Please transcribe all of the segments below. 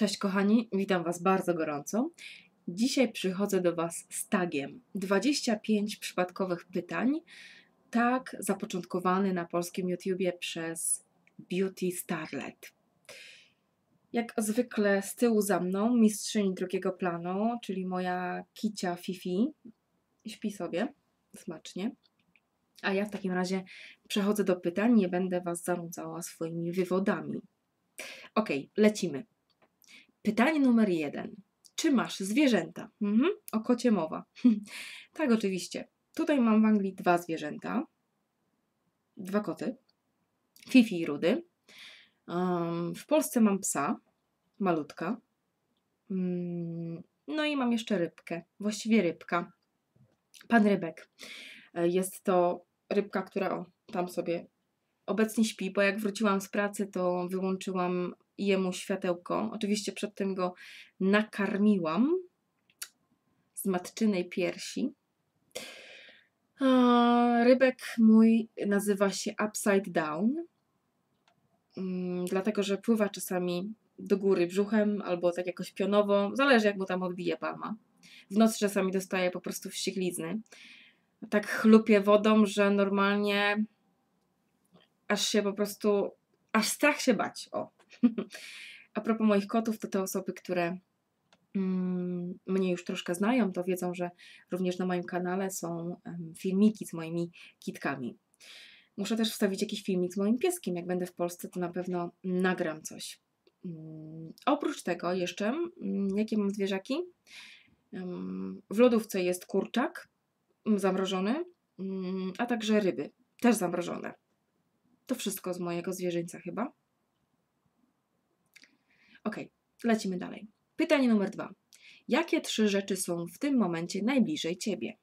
Cześć kochani, witam Was bardzo gorąco. Dzisiaj przychodzę do Was z tagiem 25 przypadkowych pytań, tag zapoczątkowany na polskim YouTubie przez Beauty Starlet. Jak zwykle z tyłu za mną mistrzyni drugiego planu, czyli moja kicia Fifi. Śpi sobie smacznie. A ja w takim razie przechodzę do pytań, nie będę Was zanudzała swoimi wywodami. Ok, lecimy. Pytanie numer jeden. Czy masz zwierzęta? Mhm, o kocie mowa. tak, oczywiście. Tutaj mam w Anglii dwa zwierzęta. Dwa koty. Fifi i Rudy. Um, w Polsce mam psa. Malutka. Um, no i mam jeszcze rybkę. Właściwie rybka. Pan Rybek. E, jest to rybka, która o, tam sobie obecnie śpi, bo jak wróciłam z pracy, to wyłączyłam jemu światełko. Oczywiście przedtem go nakarmiłam z matczynej piersi. Rybek mój nazywa się Upside Down, mm, dlatego że pływa czasami do góry brzuchem albo tak jakoś pionowo, zależy jak mu tam odbije palma. W nocy czasami dostaje po prostu wścieklizny. Tak chlupie wodą, że normalnie aż się po prostu, aż strach się bać. O. A propos moich kotów, to te osoby, które mm, mnie już troszkę znają, to wiedzą, że również na moim kanale są filmiki z moimi kitkami. Muszę też wstawić jakiś filmik z moim pieskiem. Jak będę w Polsce, to na pewno nagram coś. Mm, oprócz tego jeszcze, mm, jakie mam zwierzaki? W lodówce jest kurczak zamrożony, a także ryby, też zamrożone. To wszystko z mojego zwierzęcia chyba. Ok, lecimy dalej. Pytanie numer dwa. Jakie trzy rzeczy są w tym momencie najbliżej ciebie?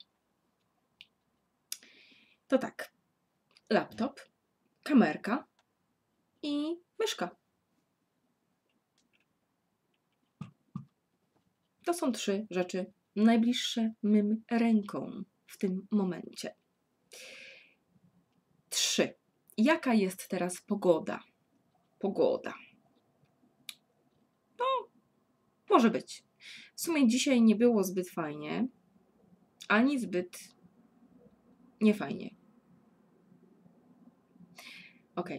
To tak. Laptop, kamerka i myszka. To są trzy rzeczy najbliższe mym ręką w tym momencie. Trzy. Jaka jest teraz pogoda? Pogoda. No, może być. W sumie dzisiaj nie było zbyt fajnie, ani zbyt niefajnie. Ok.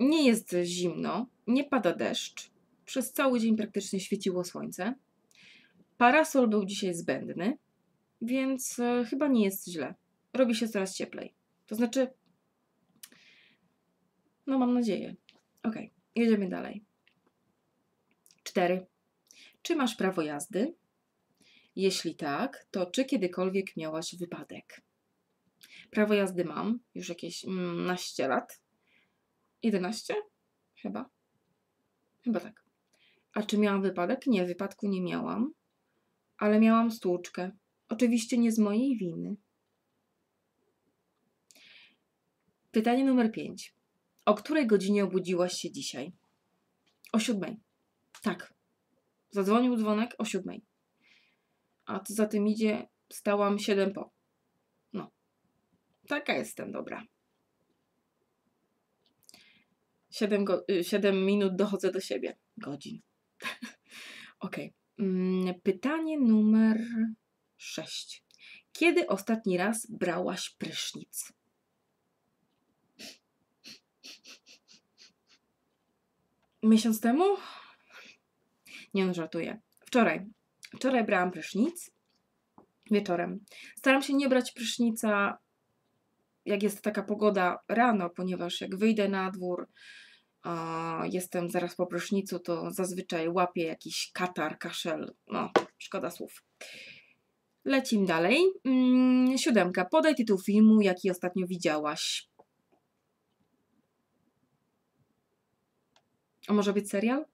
Nie jest zimno, nie pada deszcz. Przez cały dzień praktycznie świeciło słońce. Parasol był dzisiaj zbędny, więc e, chyba nie jest źle. Robi się coraz cieplej. To znaczy, no mam nadzieję. Ok, jedziemy dalej. 4. Czy masz prawo jazdy? Jeśli tak, to czy kiedykolwiek miałaś wypadek? Prawo jazdy mam już jakieś 11 mm, lat. 11? Chyba. Chyba tak. A czy miałam wypadek? Nie, wypadku nie miałam, ale miałam stłuczkę. Oczywiście nie z mojej winy. Pytanie numer 5. O której godzinie obudziłaś się dzisiaj? O siódmej. Tak. Zadzwonił dzwonek o siódmej. A co za tym idzie, stałam siedem po. No. Taka jestem dobra. Siedem, go, y, siedem minut dochodzę do siebie. Godzin. ok. Mm, pytanie numer sześć. Kiedy ostatni raz brałaś prysznic? Miesiąc temu? Nie no, żartuję. Wczoraj. Wczoraj brałam prysznic wieczorem. Staram się nie brać prysznica, jak jest taka pogoda rano, ponieważ jak wyjdę na dwór, a jestem zaraz po prysznicu, to zazwyczaj łapię jakiś katar, kaszel. No, szkoda słów. Lecim dalej. Mm, siódemka. Podaj tytuł filmu, jaki ostatnio widziałaś. A może być serial?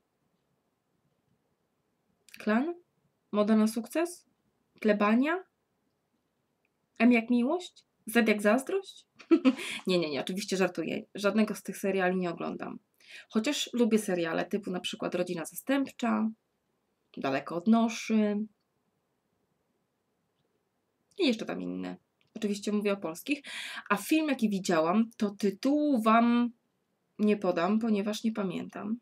Klan? Moda na sukces? Plebania? M jak miłość? Z jak zazdrość? nie, nie, nie, oczywiście żartuję. Żadnego z tych seriali nie oglądam. Chociaż lubię seriale typu na przykład Rodzina Zastępcza, Daleko od Noszy i jeszcze tam inne. Oczywiście mówię o polskich. A film, jaki widziałam, to tytułu Wam nie podam, ponieważ nie pamiętam.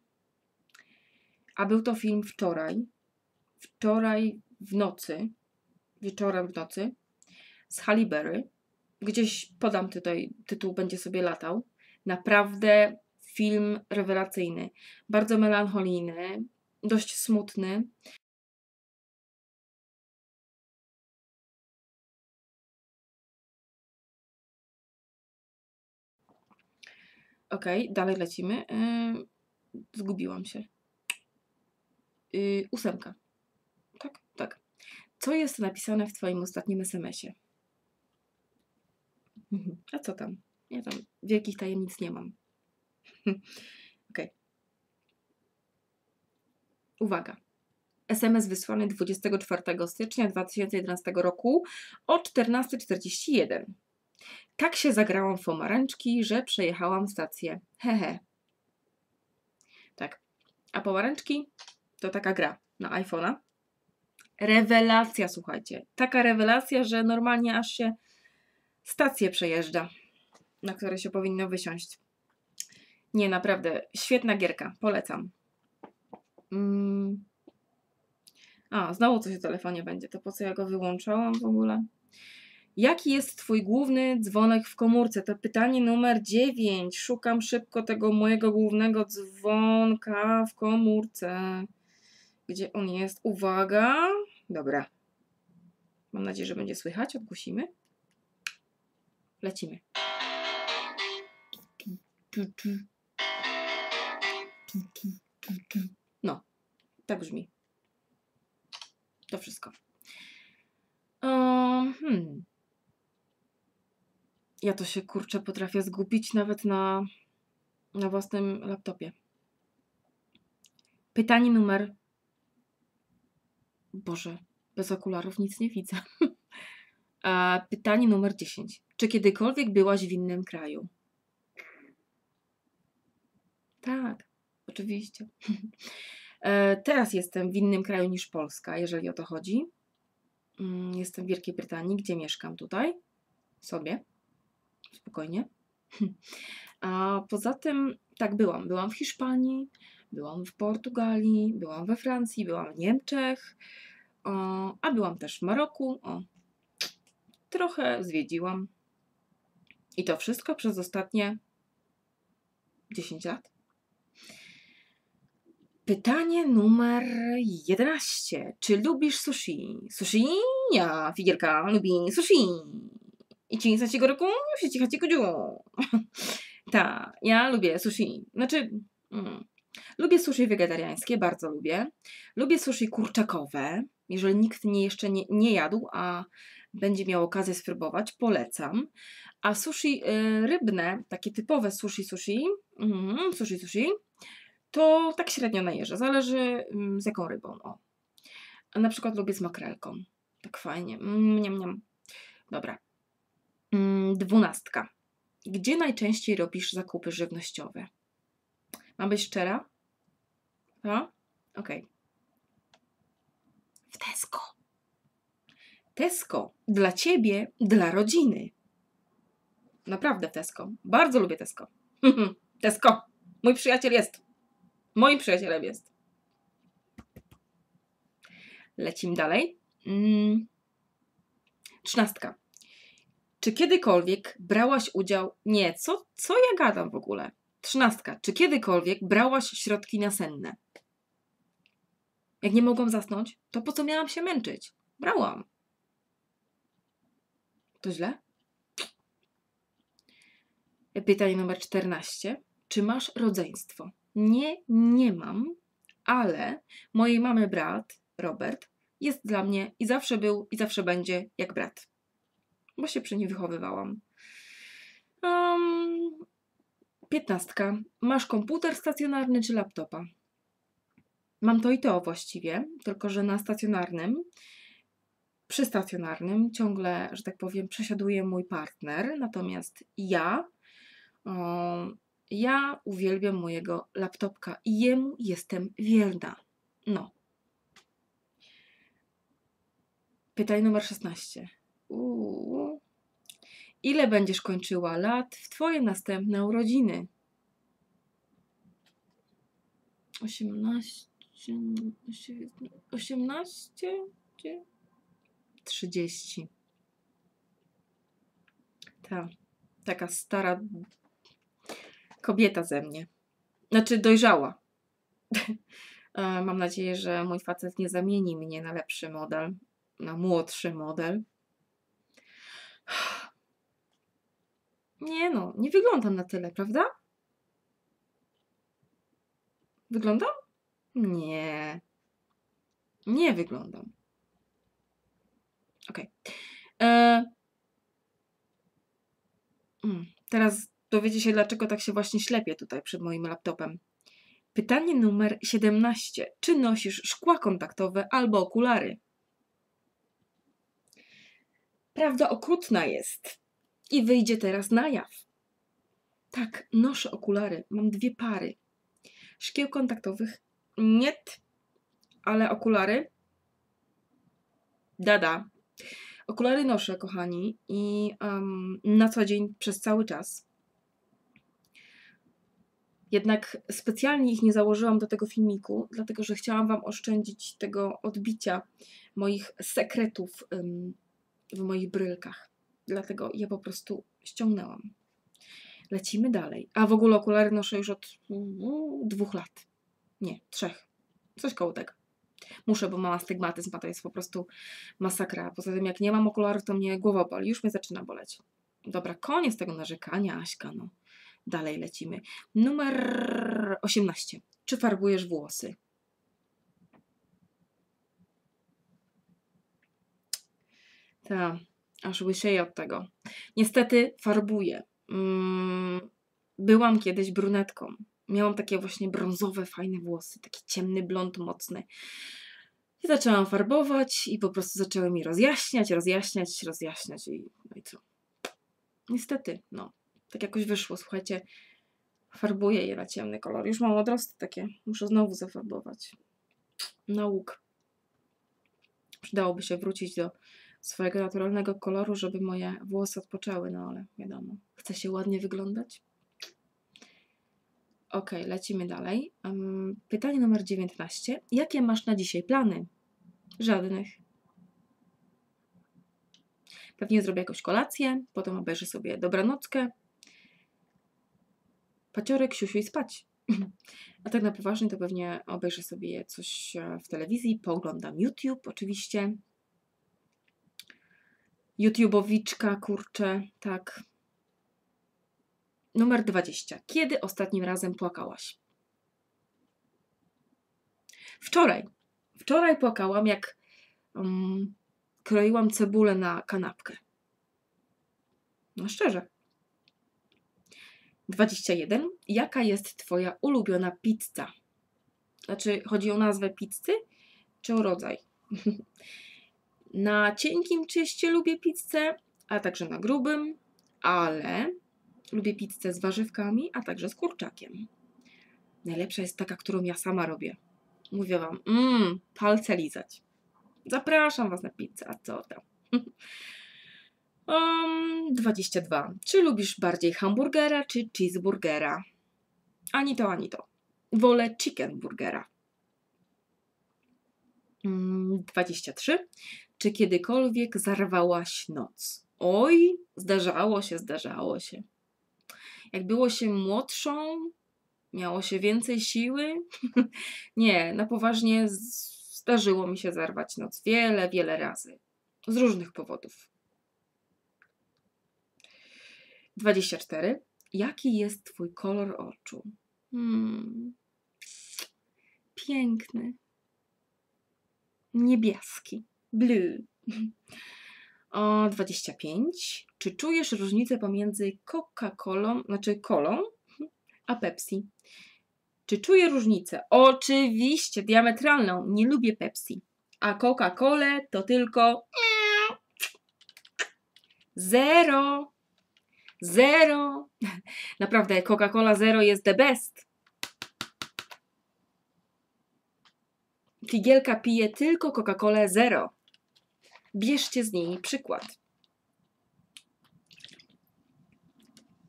a był to film wczoraj, wczoraj w nocy, wieczorem w nocy, z Halle Berry. Gdzieś podam tutaj, tytuł będzie sobie latał. Naprawdę film rewelacyjny. Bardzo melancholijny, dość smutny. Okay, dalej lecimy. Yy, zgubiłam się. Yy, ósemka. Co jest napisane w Twoim ostatnim SMS-ie? A co tam? Ja tam wielkich tajemnic nie mam. ok. Uwaga. SMS wysłany 24 stycznia 2011 roku o 14.41. Tak się zagrałam w pomarańczki, że przejechałam stację. Hehe. Tak. A pomarańczki to taka gra na iPhone'a. Rewelacja, słuchajcie. Taka rewelacja, że normalnie aż się stację przejeżdża, na które się powinno wysiąść. Nie, naprawdę, świetna gierka, polecam. Mm. A, znowu coś w telefonie będzie, to po co ja go wyłączałam w ogóle? Jaki jest Twój główny dzwonek w komórce? To pytanie numer 9. Szukam szybko tego mojego głównego dzwonka w komórce. Gdzie on jest? Uwaga. Dobra. Mam nadzieję, że będzie słychać. Odgłosimy. Lecimy. No, tak brzmi. To wszystko. Um, hmm. Ja to się kurczę potrafię zgubić nawet na, na własnym laptopie. Pytanie numer. Boże, bez okularów nic nie widzę. Pytanie numer 10. Czy kiedykolwiek byłaś w innym kraju? Tak, oczywiście. E, teraz jestem w innym kraju niż Polska, jeżeli o to chodzi. Mm, jestem w Wielkiej Brytanii, gdzie mieszkam tutaj sobie. Spokojnie. A poza tym, tak byłam. Byłam w Hiszpanii, byłam w Portugalii, byłam we Francji, byłam w Niemczech, a byłam też w Maroku. O, trochę zwiedziłam. I to wszystko przez ostatnie 10 lat. Pytanie numer 11. Czy lubisz sushi? Sushi? Ja, figierka, lubi sushi. I ci go roku, się cicha ci Tak, ja lubię sushi. Znaczy, mm, lubię sushi wegetariańskie, bardzo lubię. Lubię sushi kurczakowe. Jeżeli nikt nie jeszcze nie, nie jadł, a będzie miał okazję spróbować, polecam. A sushi y, rybne, takie typowe sushi sushi, mm, sushi sushi, to tak średnio najeżdżę. Zależy mm, z jaką rybą. O. A na przykład lubię z makrelką. Tak fajnie. Mniam, mniam. Dobra. Mm, dwunastka. Gdzie najczęściej robisz zakupy żywnościowe? Mam być szczera? No? Okej. Okay. W Tesco. Tesco. Dla ciebie, dla rodziny. Naprawdę Tesco. Bardzo lubię Tesco. Tesco. Mój przyjaciel jest. Moim przyjacielem jest. Lecimy dalej. Mm. Trzynastka. Czy kiedykolwiek brałaś udział. Nie, co, co ja gadam w ogóle? Trzynastka. Czy kiedykolwiek brałaś środki nasenne? Jak nie mogłam zasnąć, to po co miałam się męczyć? Brałam. To źle? Pytanie numer 14. Czy masz rodzeństwo? Nie, nie mam, ale mojej mamy brat, Robert, jest dla mnie i zawsze był i zawsze będzie jak brat. Bo się przy nim wychowywałam. Um, piętnastka. Masz komputer stacjonarny czy laptopa? Mam to i to właściwie, tylko że na stacjonarnym, przy stacjonarnym ciągle, że tak powiem, przesiaduje mój partner, natomiast ja, o, ja uwielbiam mojego laptopka i jemu jestem wierna. No. Pytanie numer 16. Uuu. Ile będziesz kończyła lat w Twoje następne urodziny? 18. 18? 30. Ta, taka stara kobieta ze mnie. Znaczy dojrzała. E, mam nadzieję, że mój facet nie zamieni mnie na lepszy model, na młodszy model. Nie no, nie wyglądam na tyle, prawda? Wyglądam? Nie. Nie wyglądam. Ok. E... Mm, teraz dowiecie się, dlaczego tak się właśnie ślepię tutaj przed moim laptopem. Pytanie numer 17. Czy nosisz szkła kontaktowe albo okulary? Prawda okrutna jest i wyjdzie teraz na jaw. Tak, noszę okulary. Mam dwie pary. Szkieł kontaktowych nie, ale okulary dada. Okulary noszę, kochani, i um, na co dzień przez cały czas. Jednak specjalnie ich nie założyłam do tego filmiku, dlatego że chciałam Wam oszczędzić tego odbicia moich sekretów um, w moich brylkach. Dlatego je po prostu ściągnęłam. Lecimy dalej. A w ogóle okulary noszę już od uh, dwóch lat. Nie, trzech. Coś koło tego. Muszę, bo mam astygmatyzm, a to jest po prostu masakra. Poza tym, jak nie mam okularów, to mnie głowa boli. Już mnie zaczyna boleć. Dobra, koniec tego narzekania, Aśka, no. Dalej lecimy. Numer 18. Czy farbujesz włosy? Tak, aż łysieję od tego. Niestety farbuję. Mm, byłam kiedyś brunetką. Miałam takie właśnie brązowe, fajne włosy, taki ciemny blond mocny. I zaczęłam farbować i po prostu zaczęły mi rozjaśniać, rozjaśniać, rozjaśniać i, no i co. Niestety, no, tak jakoś wyszło, słuchajcie, farbuję je na ciemny kolor. Już mam odrosty takie, muszę znowu zafarbować. Nauk. Przydałoby się wrócić do swojego naturalnego koloru, żeby moje włosy odpoczęły, no ale wiadomo, chce się ładnie wyglądać. Ok, lecimy dalej. pytanie numer 19. Jakie masz na dzisiaj plany? Żadnych. Pewnie zrobię jakąś kolację, potem obejrzę sobie dobranockę, paciorek, siusiu i spać. A tak na poważnie to pewnie obejrzę sobie coś e, w telewizji, pooglądam YouTube oczywiście. YouTubeowiczka, kurczę, tak. Numer 20. Kiedy ostatnim razem płakałaś? Wczoraj. Wczoraj płakałam, jak um, kroiłam cebulę na kanapkę. No szczerze. 21. Jaka jest Twoja ulubiona pizza? Znaczy, chodzi o nazwę pizzy, czy o rodzaj? na cienkim czyście lubię pizzę, a także na grubym, ale Lubię pizzę z warzywkami, a także z kurczakiem. Najlepsza jest taka, którą ja sama robię. Mówię Wam, mmm, palce lizać. Zapraszam Was na pizzę, a co tam? um, 22. Czy lubisz bardziej hamburgera czy cheeseburgera? Ani to, ani to. Wolę chicken burgera. Um, 23. Czy kiedykolwiek zarwałaś noc? Oj, zdarzało się, zdarzało się. Jak było się młodszą, miało się więcej siły. nie, na poważnie zdarzyło mi się zarwać noc wiele, wiele razy. Z różnych powodów. 24. Jaki jest Twój kolor oczu? Hmm. Piękny. Niebieski. Blue. O 25. Czy czujesz różnicę pomiędzy Coca-Colą, znaczy kolą, a Pepsi? Czy czuję różnicę? Oczywiście, diametralną. Nie lubię Pepsi. A Coca-Colę to tylko zero. Zero. Naprawdę, Coca-Cola Zero jest the best. Figielka pije tylko Coca-Colę Zero. Bierzcie z niej przykład.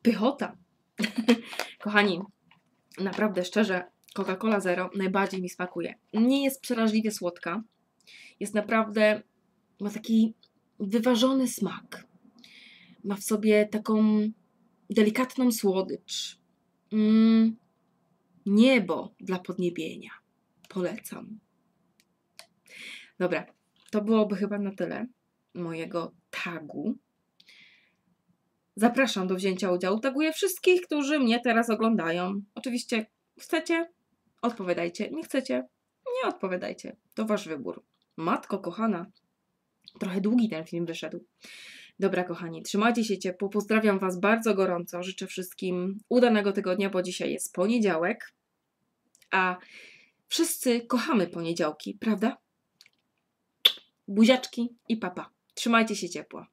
Pychota. Kochani, naprawdę szczerze, Coca-Cola Zero najbardziej mi smakuje. Nie jest przeraźliwie słodka. Jest naprawdę, ma taki wyważony smak. Ma w sobie taką delikatną słodycz. Mm, niebo dla podniebienia. Polecam. Dobra, to byłoby chyba na tyle mojego tagu. Zapraszam do wzięcia udziału. Taguję wszystkich, którzy mnie teraz oglądają. Oczywiście chcecie, odpowiadajcie. Nie chcecie, nie odpowiadajcie. To wasz wybór. Matko kochana, trochę długi ten film wyszedł. Dobra, kochani, trzymajcie się ciepło. Pozdrawiam Was bardzo gorąco. Życzę wszystkim udanego tygodnia, bo dzisiaj jest poniedziałek. A wszyscy kochamy poniedziałki, prawda? Buziaczki i papa. Trzymajcie się ciepło.